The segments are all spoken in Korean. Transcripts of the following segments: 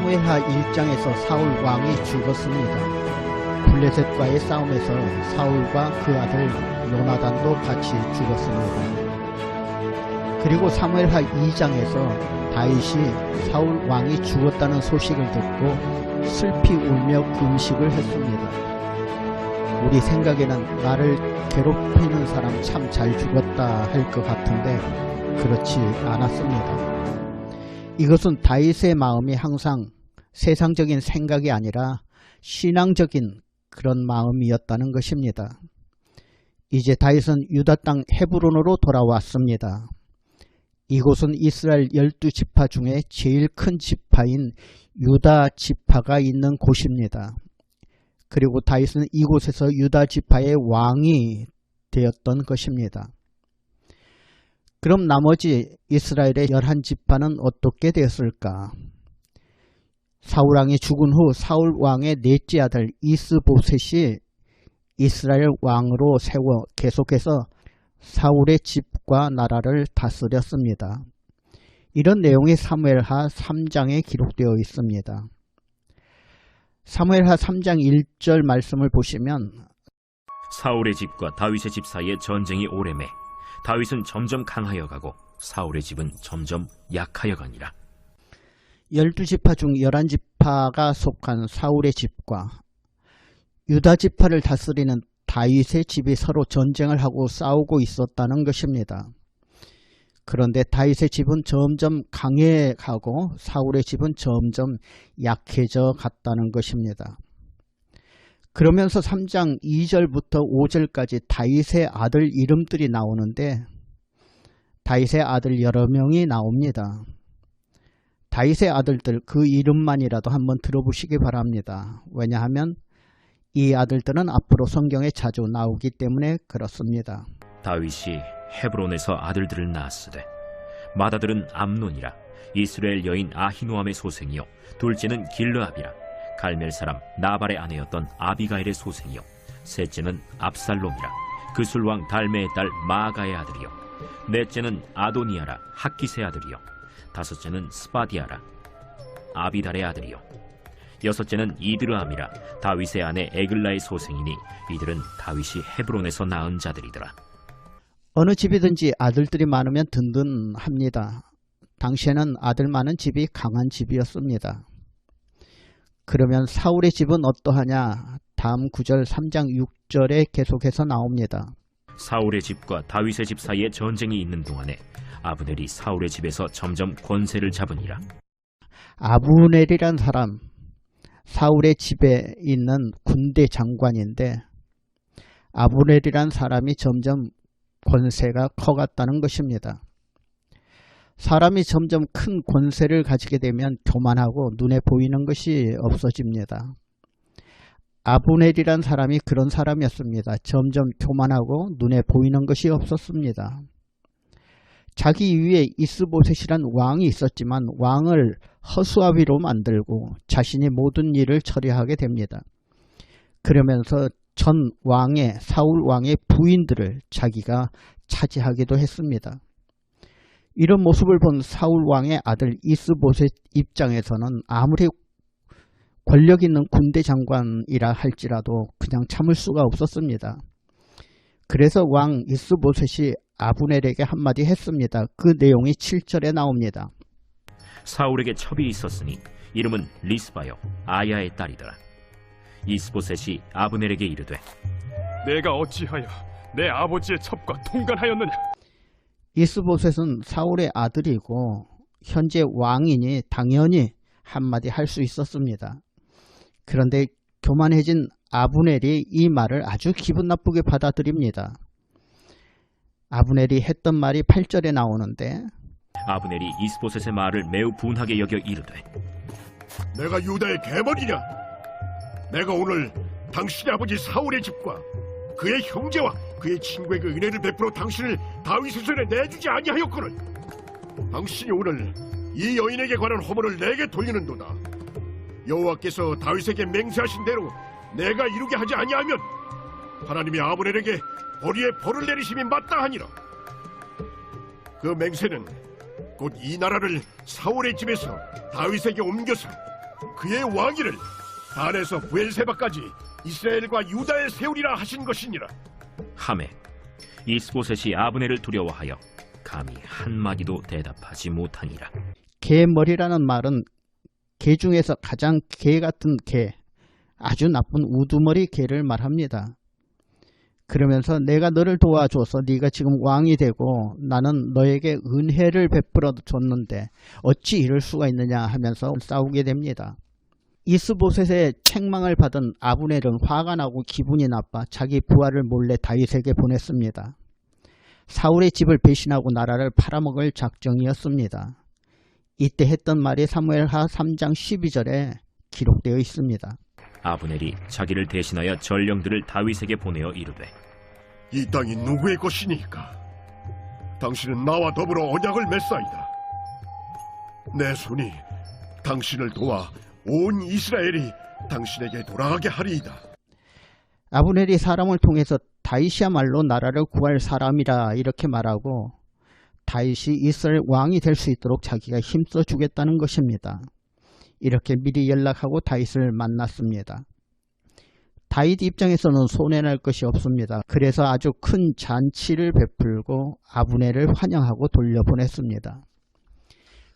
사무엘하 1장에서 사울 왕이 죽었습니다. 블레셋과의 싸움에서 사울과 그 아들 요나단도 같이 죽었습니다. 그리고 사무엘하 2장에서 다윗이 사울 왕이 죽었다는 소식을 듣고 슬피 울며 금식을 했습니다. 우리 생각에는 나를 괴롭히는 사람 참 잘 죽었다 할 것 같은데 그렇지 않았습니다. 이것은 다윗의 마음이 항상 세상적인 생각이 아니라 신앙적인 그런 마음이었다는 것입니다. 이제 다윗은 유다 땅 헤브론으로 돌아왔습니다. 이곳은 이스라엘 열두 지파 중에 제일 큰 지파인 유다 지파가 있는 곳입니다. 그리고 다윗은 이곳에서 유다 지파의 왕이 되었던 것입니다. 그럼 나머지 이스라엘의 열한 지파는 어떻게 되었을까? 사울왕이 죽은 후 사울왕의 넷째 아들 이스보셋이 이스라엘 왕으로 세워 계속해서 사울의 집과 나라를 다스렸습니다. 이런 내용이 사무엘하 3장에 기록되어 있습니다. 사무엘하 3장 1절 말씀을 보시면 사울의 집과 다윗의 집 사이에 전쟁이 오래매 다윗은 점점 강하여 가고 사울의 집은 점점 약하여 가니라. 열두 지파 중 열한 지파가 속한 사울의 집과 유다 지파를 다스리는 다윗의 집이 서로 전쟁을 하고 싸우고 있었다는 것입니다. 그런데 다윗의 집은 점점 강해가고 사울의 집은 점점 약해져 갔다는 것입니다. 그러면서 3장 2절부터 5절까지 다윗의 아들 이름들이 나오는데 다윗의 아들 여러 명이 나옵니다. 다윗의 아들들 그 이름만이라도 한번 들어보시기 바랍니다. 왜냐하면 이 아들들은 앞으로 성경에 자주 나오기 때문에 그렇습니다. 다윗이 헤브론에서 아들들을 낳았으되 맏아들은 암논이라 이스라엘 여인 아히노함의 소생이요 둘째는 길르압이라 갈멜 사람 나발의 아내였던 아비가일의 소생이요. 셋째는 압살롬이라 그술 왕 달메의 딸 마아가의 아들이요. 넷째는 아도니아라 학기세 아들이요. 다섯째는 스바디아라 아비달의 아들이요. 여섯째는 이드르함이라 다윗의 아내 에글라의 소생이니 이들은 다윗이 헤브론에서 낳은 자들이더라. 어느 집이든지 아들들이 많으면 든든합니다. 당시에는 아들 많은 집이 강한 집이었습니다. 그러면 사울의 집은 어떠하냐? 다음 9절 3장 6절에 계속해서 나옵니다. 사울의 집과 다윗의 집 사이에 전쟁이 있는 동안에 아브넬이 사울의 집에서 점점 권세를 잡으니라. 아브넬이란 사람, 사울의 집에 있는 군대 장관인데 아브넬이란 사람이 점점 권세가 커갔다는 것입니다. 사람이 점점 큰 권세를 가지게 되면 교만하고 눈에 보이는 것이 없어집니다. 아브넬이란 사람이 그런 사람이었습니다. 점점 교만하고 눈에 보이는 것이 없었습니다. 자기 위에 이스보셋이란 왕이 있었지만 왕을 허수아비로 만들고 자신이 모든 일을 처리하게 됩니다. 그러면서 전 왕의 사울 왕의 부인들을 자기가 차지하기도 했습니다. 이런 모습을 본 사울 왕의 아들 이스보셋 입장에서는 아무리 권력 있는 군대 장관이라 할지라도 그냥 참을 수가 없었습니다. 그래서 왕 이스보셋이 아브넬에게 한마디 했습니다. 그 내용이 7절에 나옵니다. 사울에게 첩이 있었으니 이름은 리스바요 아야의 딸이더라. 이스보셋이 아브넬에게 이르되 내가 어찌하여 내 아버지의 첩과 통관하였느냐? 이스보셋은 사울의 아들이고 현재 왕이니 당연히 한마디 할 수 있었습니다. 그런데 교만해진 아브넬이 이 말을 아주 기분 나쁘게 받아들입니다. 아브넬이 했던 말이 8절에 나오는데 아브넬이 이스보셋의 말을 매우 분하게 여겨 이르되 내가 유다의 개머리냐? 내가 오늘 당신의 아버지 사울의 집과 그의 형제와 그의 친구에게 은혜를 베풀어 당신을 다윗의 손에 내주지 아니하였거늘. 당신이 오늘 이 여인에게 관한 허물을 내게 돌리는도다. 여호와께서 다윗에게 맹세하신 대로 내가 이루게 하지 아니하면 하나님이 아브넬에게 벌이에 벌을 내리심이 마땅하니라. 그 맹세는 곧 이 나라를 사울의 집에서 다윗에게 옮겨서 그의 왕위를 단에서 부엘세바까지 이스라엘과 유다에 세우리라 하신 것이니라. 함에 이스보셋이 아브넬을 두려워하여 감히 한 마디도 대답하지 못하니라. 개 머리라는 말은 개 중에서 가장 개 같은 개, 아주 나쁜 우두머리 개를 말합니다. 그러면서 내가 너를 도와줘서 네가 지금 왕이 되고 나는 너에게 은혜를 베풀어 줬는데 어찌 이럴 수가 있느냐 하면서 싸우게 됩니다. 이스보셋의 책망을 받은 아브넬은 화가 나고 기분이 나빠 자기 부하를 몰래 다윗에게 보냈습니다. 사울의 집을 배신하고 나라를 팔아먹을 작정이었습니다. 이때 했던 말이 사무엘하 3장 12절에 기록되어 있습니다. 아브넬이 자기를 대신하여 전령들을 다윗에게 보내어 이르되 이 땅이 누구의 것이니까? 당신은 나와 더불어 언약을 맺사이다. 내 손이 당신을 도와 온 이스라엘이 당신에게 돌아가게 하리이다. 아브넬이 사람을 통해서 다윗이야말로 나라를 구할 사람이라 이렇게 말하고 다윗이 이스라엘 왕이 될 수 있도록 자기가 힘써 주겠다는 것입니다. 이렇게 미리 연락하고 다윗을 만났습니다. 다윗 입장에서는 손해날 것이 없습니다. 그래서 아주 큰 잔치를 베풀고 아브넬을 환영하고 돌려보냈습니다.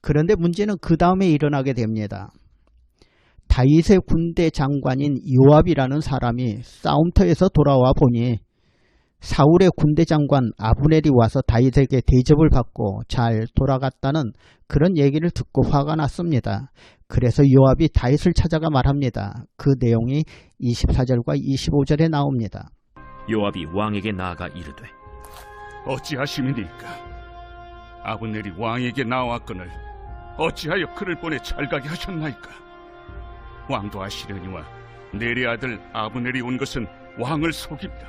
그런데 문제는 그 다음에 일어나게 됩니다. 다윗의 군대 장관인 요압이라는 사람이 싸움터에서 돌아와 보니 사울의 군대 장관 아브넬이 와서 다윗에게 대접을 받고 잘 돌아갔다는 그런 얘기를 듣고 화가 났습니다. 그래서 요압이 다윗을 찾아가 말합니다. 그 내용이 24절과 25절에 나옵니다. 요압이 왕에게 나아가 이르되 어찌하심이니까? 아브넬이 왕에게 나왔거늘 어찌하여 그를 보내 잘가게 하셨나이까? 왕도 아시려니와 내리 아들 아브넬이 온 것은 왕을 속입니다.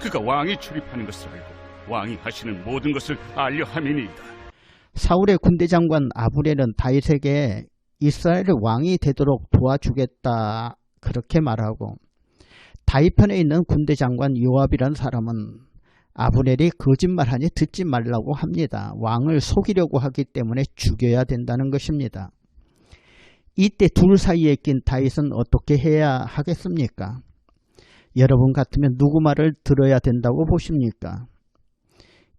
그가 왕이 출입하는 것을 알고 왕이 하시는 모든 것을 알려 함이니이다. 사울의 군대 장관 아브넬은 다윗에게 이스라엘의 왕이 되도록 도와주겠다 그렇게 말하고 다윗 편에 있는 군대 장관 요압이라는 사람은 아브넬이 거짓말하니 듣지 말라고 합니다. 왕을 속이려고 하기 때문에 죽여야 된다는 것입니다. 이때 둘 사이에 낀 다윗은 어떻게 해야 하겠습니까? 여러분 같으면 누구 말을 들어야 된다고 보십니까?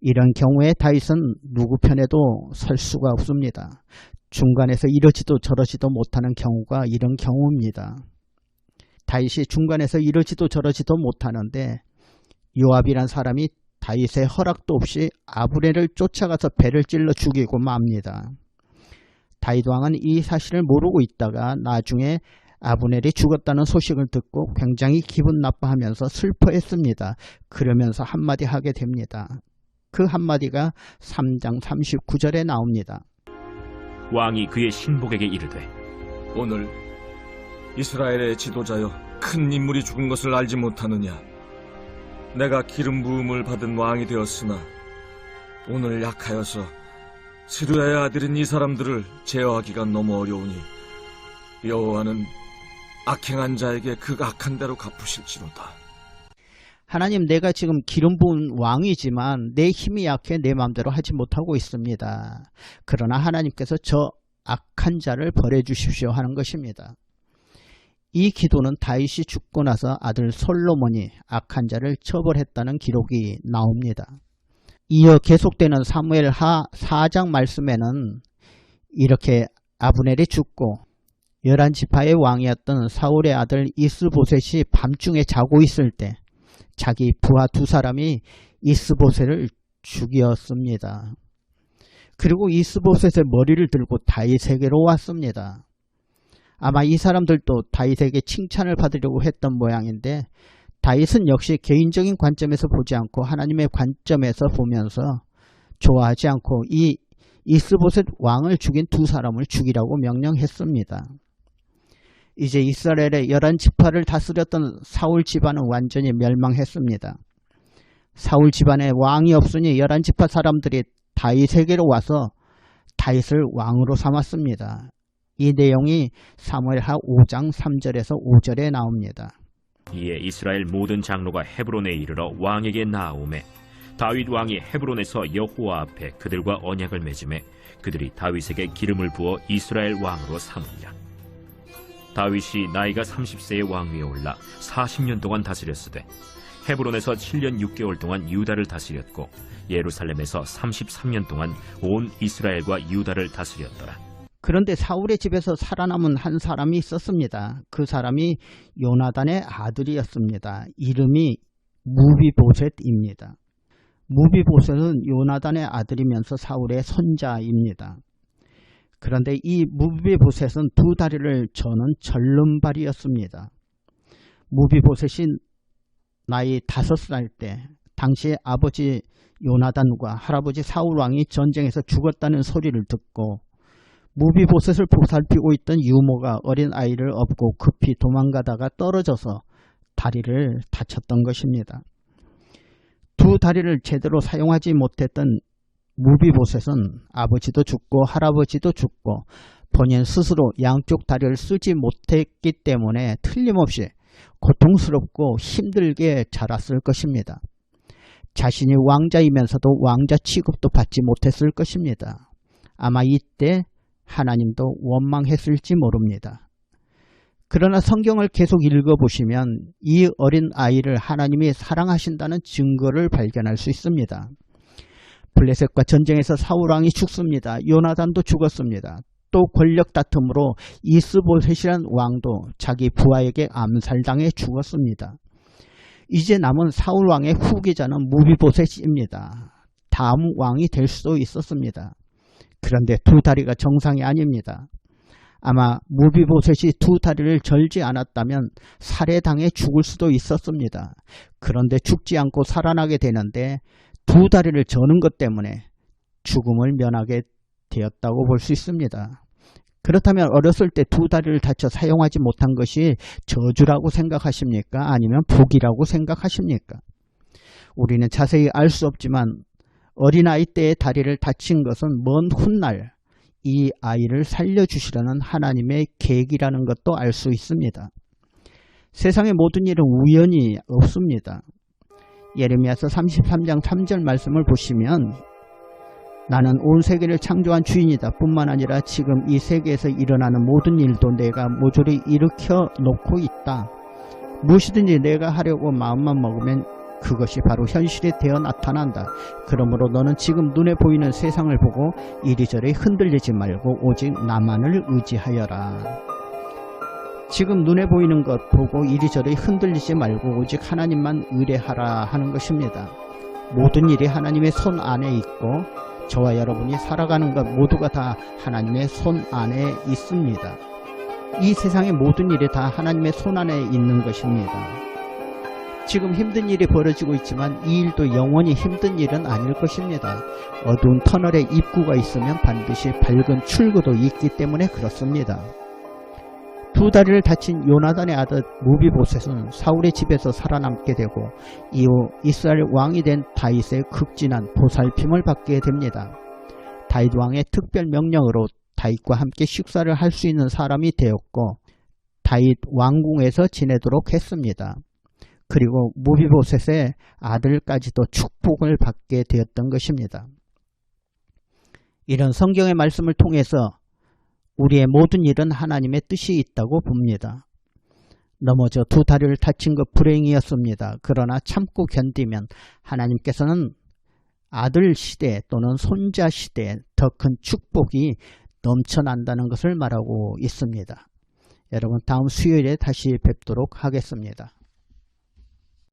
이런 경우에 다윗은 누구 편에도 설 수가 없습니다. 중간에서 이러지도 저러지도 못하는 경우가 이런 경우입니다. 다윗이 중간에서 이러지도 저러지도 못하는데 요압이란 사람이 다윗의 허락도 없이 아브넬을 쫓아가서 배를 찔러 죽이고 맙니다. 다윗 왕은 이 사실을 모르고 있다가 나중에 아브넬이 죽었다는 소식을 듣고 굉장히 기분 나빠하면서 슬퍼했습니다. 그러면서 한마디 하게 됩니다. 그 한마디가 3장 39절에 나옵니다. 왕이 그의 신복에게 이르되 오늘 이스라엘의 지도자여 큰 인물이 죽은 것을 알지 못하느냐? 내가 기름 부음을 받은 왕이 되었으나 오늘 약하여서 스루야의 아들인 이 사람들을 제어하기가 너무 어려우니 여호와는 악행한 자에게 그 악한 대로 갚으실지로다. 하나님 내가 지금 기름 부은 왕이지만 내 힘이 약해 내 마음대로 하지 못하고 있습니다. 그러나 하나님께서 저 악한 자를 벌해 주십시오 하는 것입니다. 이 기도는 다윗이 죽고 나서 아들 솔로몬이 악한 자를 처벌했다는 기록이 나옵니다. 이어 계속되는 사무엘 하 4장 말씀에는 이렇게 아브넬이 죽고 열한 지파의 왕이었던 사울의 아들 이스보셋이 밤중에 자고 있을 때 자기 부하 두 사람이 이스보셋을 죽였습니다. 그리고 이스보셋의 머리를 들고 다윗에게로 왔습니다. 아마 이 사람들도 다윗에게 칭찬을 받으려고 했던 모양인데 다윗은 역시 개인적인 관점에서 보지 않고 하나님의 관점에서 보면서 좋아하지 않고 이 이스보셋 왕을 죽인 두 사람을 죽이라고 명령했습니다. 이제 이스라엘의 열한 지파를 다스렸던 사울 집안은 완전히 멸망했습니다. 사울 집안에 왕이 없으니 열한 지파 사람들이 다윗에게로 와서 다윗을 왕으로 삼았습니다. 이 내용이 사무엘하 5장 3절에서 5절에 나옵니다. 이에 이스라엘 모든 장로가 헤브론에 이르러 왕에게 나아오매 다윗 왕이 헤브론에서 여호와 앞에 그들과 언약을 맺음에 그들이 다윗에게 기름을 부어 이스라엘 왕으로 삼으니라 다윗이 나이가 30세의 왕위에 올라 40년 동안 다스렸으되 헤브론에서 7년 6개월 동안 유다를 다스렸고 예루살렘에서 33년 동안 온 이스라엘과 유다를 다스렸더라. 그런데 사울의 집에서 살아남은 한 사람이 있었습니다. 그 사람이 요나단의 아들이었습니다. 이름이 무비보셋입니다. 무비보셋은 요나단의 아들이면서 사울의 손자입니다. 그런데 이 무비보셋은 두 다리를 저는 절름발이었습니다. 무비보셋이 나이 다섯 살 때 당시 아버지 요나단과 할아버지 사울 왕이 전쟁에서 죽었다는 소리를 듣고 무비보셋을 보살피고 있던 유모가 어린 아이를 업고 급히 도망가다가 떨어져서 다리를 다쳤던 것입니다. 두 다리를 제대로 사용하지 못했던 무비보셋은 아버지도 죽고 할아버지도 죽고 본인 스스로 양쪽 다리를 쓰지 못했기 때문에 틀림없이 고통스럽고 힘들게 자랐을 것입니다. 자신이 왕자이면서도 왕자 취급도 받지 못했을 것입니다. 아마 이때 하나님도 원망했을지 모릅니다. 그러나 성경을 계속 읽어보시면 이 어린 아이를 하나님이 사랑하신다는 증거를 발견할 수 있습니다. 블레셋과 전쟁에서 사울왕이 죽습니다. 요나단도 죽었습니다. 또 권력 다툼으로 이스보셋이란 왕도 자기 부하에게 암살당해 죽었습니다. 이제 남은 사울왕의 후계자는 무비보셋입니다. 다음 왕이 될 수도 있었습니다. 그런데 두 다리가 정상이 아닙니다. 아마 무비보셋이 두 다리를 절지 않았다면 살해당해 죽을 수도 있었습니다. 그런데 죽지 않고 살아나게 되는데 두 다리를 저는 것 때문에 죽음을 면하게 되었다고 볼 수 있습니다. 그렇다면 어렸을 때 두 다리를 다쳐 사용하지 못한 것이 저주라고 생각하십니까? 아니면 복이라고 생각하십니까? 우리는 자세히 알 수 없지만 어린아이 때의 다리를 다친 것은 먼 훗날 이 아이를 살려주시려는 하나님의 계획이라는 것도 알 수 있습니다. 세상의 모든 일은 우연이 없습니다. 예레미야서 33장 3절 말씀을 보시면 나는 온 세계를 창조한 주인이다 뿐만 아니라 지금 이 세계에서 일어나는 모든 일도 내가 모조리 일으켜 놓고 있다. 무엇이든지 내가 하려고 마음만 먹으면 그것이 바로 현실이 되어 나타난다. 그러므로 너는 지금 눈에 보이는 세상을 보고 이리저리 흔들리지 말고 오직 나만을 의지하여라. 지금 눈에 보이는 것 보고 이리저리 흔들리지 말고 오직 하나님만 의뢰하라 하는 것입니다. 모든 일이 하나님의 손 안에 있고 저와 여러분이 살아가는 것 모두가 다 하나님의 손 안에 있습니다. 이 세상의 모든 일이 다 하나님의 손 안에 있는 것입니다. 지금 힘든 일이 벌어지고 있지만 이 일도 영원히 힘든 일은 아닐 것입니다. 어두운 터널에 입구가 있으면 반드시 밝은 출구도 있기 때문에 그렇습니다. 두 다리를 다친 요나단의 아들 무비보셋은 사울의 집에서 살아남게 되고 이후 이스라엘 왕이 된 다윗의 극진한 보살핌을 받게 됩니다. 다윗 왕의 특별 명령으로 다윗과 함께 식사를 할 수 있는 사람이 되었고 다윗 왕궁에서 지내도록 했습니다. 그리고 무비보셋의 아들까지도 축복을 받게 되었던 것입니다. 이런 성경의 말씀을 통해서 우리의 모든 일은 하나님의 뜻이 있다고 봅니다. 넘어져 두 다리를 다친 것 불행이었습니다. 그러나 참고 견디면 하나님께서는 아들 시대 또는 손자 시대에 더 큰 축복이 넘쳐난다는 것을 말하고 있습니다. 여러분 다음 수요일에 다시 뵙도록 하겠습니다.